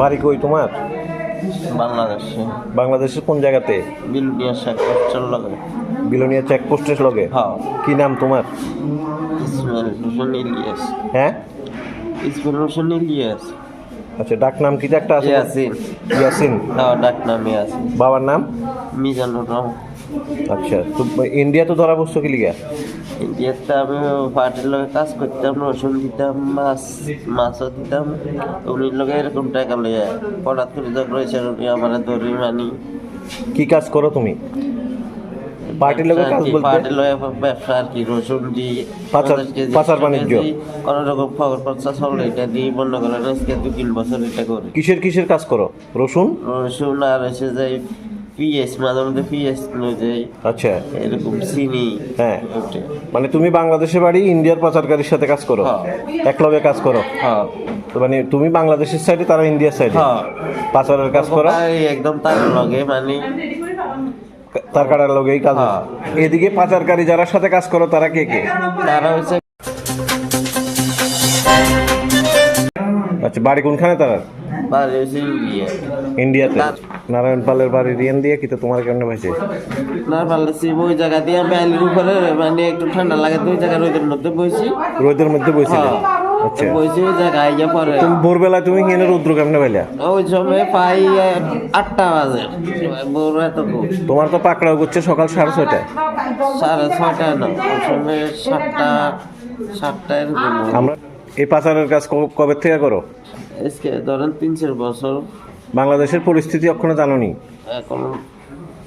বাড়ি কই তোমার? বাংলাদেশে। বাংলাদেশের কোন জায়গাতে? বিলুনিয়া চল লাগে। বিলোনিয়া চেকপোস্টের লগে? হ্যাঁ। কি নাম তোমার? ইসমাইল হোসেন ইলিয়াস। হ্যাঁ? ইসমাইল হোসেন ইলিয়াস। আচ্ছা ডাক নাম কি একটা আছে? ইয়াসিন। ইয়াসিন। হ্যাঁ ডাক নাম ইয়াসিন। বাবার নাম? মিজানুর রহমান। আচ্ছা তো ইন্ডিয়া তো ধরা বসছো কি লিগা? আমি পার্টির লগে কাজ করতাম রসুন দিতাম মাছ মাছও দিতাম উনির লগে এরকম টাকা লইয়া পড়াত করে যখন রয়েছে উনি আমার ধরি মানি। কি কাজ করো তুমি? পার্টির লগে কাজ বলতে? পার্টির লগে ব্যবসা আর কি রসুন পাচার- বাণিজ্য। রকম খবর এটা দিই বন্ধ আজকে দু তিন বছর এটা করি। কিসের কিসের কাজ করো? রসুন? রসুন আর এসে যাই পিএস মাঝে মধ্যে পিএস যাই আচ্ছা। এরকম চিনি হ্যাঁ। মানে তুমি বাংলাদেশে বাড়ি ইন্ডিয়ার পাচারকারীর সাথে কাজ করো? হ্যাঁ। এক লগে কাজ করো? হ্যাঁ। তো মানে তুমি বাংলাদেশের সাইডে তারা ইন্ডিয়ার সাইডে হ্যাঁ। পাচারের কাজ করো? একদম তার লগে মানে তার কাটার লগেই কাজ হ্যাঁ। এদিকে পাচারকারী যারা সাথে কাজ করো তারা কে কে? তারা হচ্ছে আচ্ছা বাড়ি কোনখানে তারা ইন্ডিয়াতে? নারায়ণ পালের বাড়ি রিয়ান দিয়ে কিন্তু তোমার কেমন ভাইছে? না ওই জায়গা দিয়ে ব্যালির উপরে মানে একটু ঠান্ডা লাগে দুই জায়গা রোদের মধ্যে বসি রোদের মধ্যে আচ্ছা। বসি ওই জায়গায় আইয়া পরে। তুমি ভোরবেলায় তুমি কিনে রৌদ্র কেমনে পাইলা? ওই সময় পাই আটটা বাজে। এত তোমার তো পাকড়াও করছে সকাল সাড়ে ছয়টায়। সাড়ে ছয়টা না ওই সময় সাতটা সাতটা আমরা এই পাচারের কাজ কবে থেকে করো? আজকে ধরেন তিন চার বছর। বাংলাদেশের পরিস্থিতি এখনও জানো নি? এখন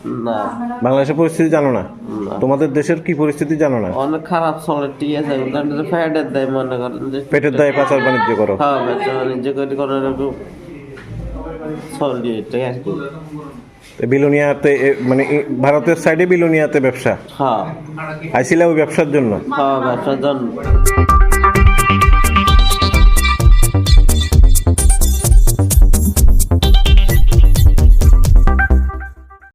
না। বাংলাদেশের পরিস্থিতি জানো না। তোমাদের দেশের কি পরিস্থিতি জানো না? অনেক খারাপ চলে ঠিক আছে। ফ্যাটের দেয় মনে করেন যে পেটের দায়ে পাচার বাণিজ্য করো। হ্যাঁ ব্যবসা বাণিজ্য করে কোনো রকম চলি এটাই আর কি বিলোনিয়াতে এ- মানে ভারতের সাইডে বিলোনিয়াতে ব্যবসা? হ্যাঁ। আইছিলা ওই ব্যবসার জন্য? হ্যাঁ ব্যবসার জন্য।